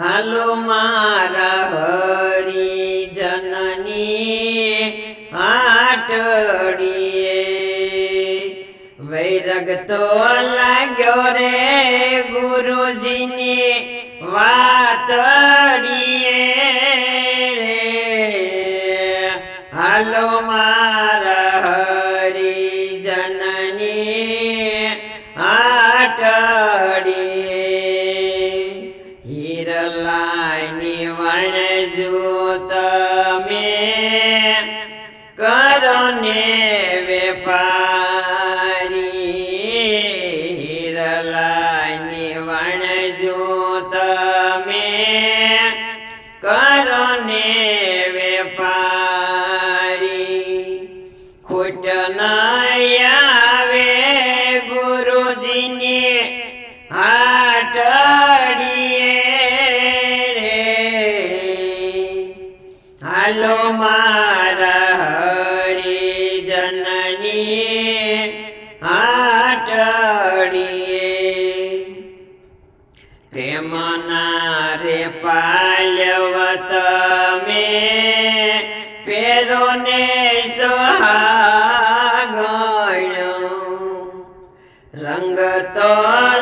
હાલો મારા હરી જનની આટડીએ. વૈરગ તો લાગ્યો રે ગુરુજીની વાતડીએ રે. હાલો મારા હરી જનની આટડીએ. કરો ને વેપારી હિરલાની વણજો તમે. કરો ને વેપારી હાલો મારા હરી જનની આટડીએ પ્રેમના રે પાલ્યવત મે પેરો ને સોહાગણ્યો. રંગ તો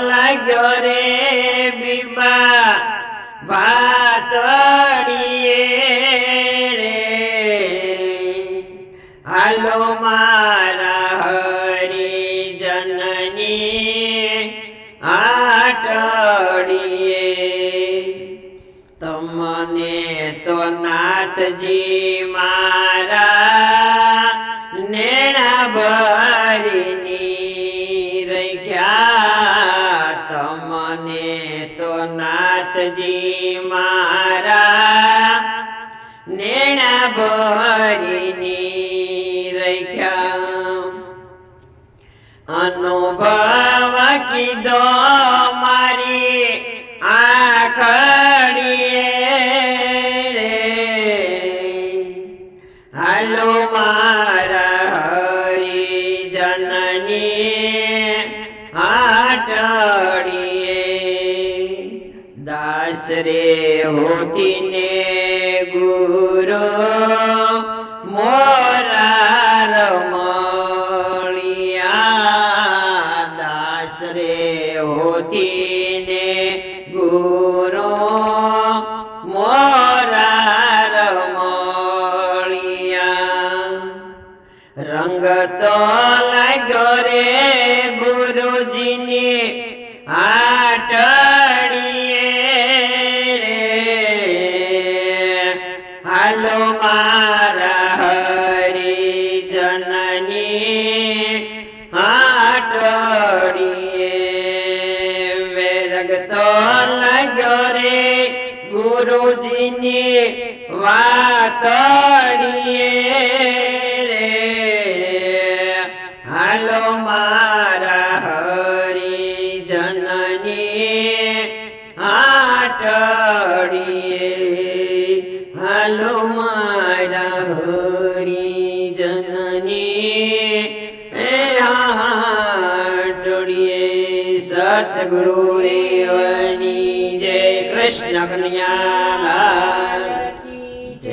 લાગ્યો રે બીબા ભાતડીએ હાલો મારા હરી જનની આટડીએ. તમને તો નાથજી મારા નેણા ભરીની રખ્યા તમને તો નાથજી મારા નેણા ભરીની દાસ રે હોતીને ગુરુ મોરાર મળિયા દાસ રે હોતીને ગુરુ મોરાર મળિયા રંગ તો લાગ્યો રે ગુરુજીની આટડીએ ગુરુજીની વાતડીએ રે. હાલો મારા હરી જનની આટડીએ. હાલો મારા સતગુરુ રેવની જય કૃષ્ણ કન્યા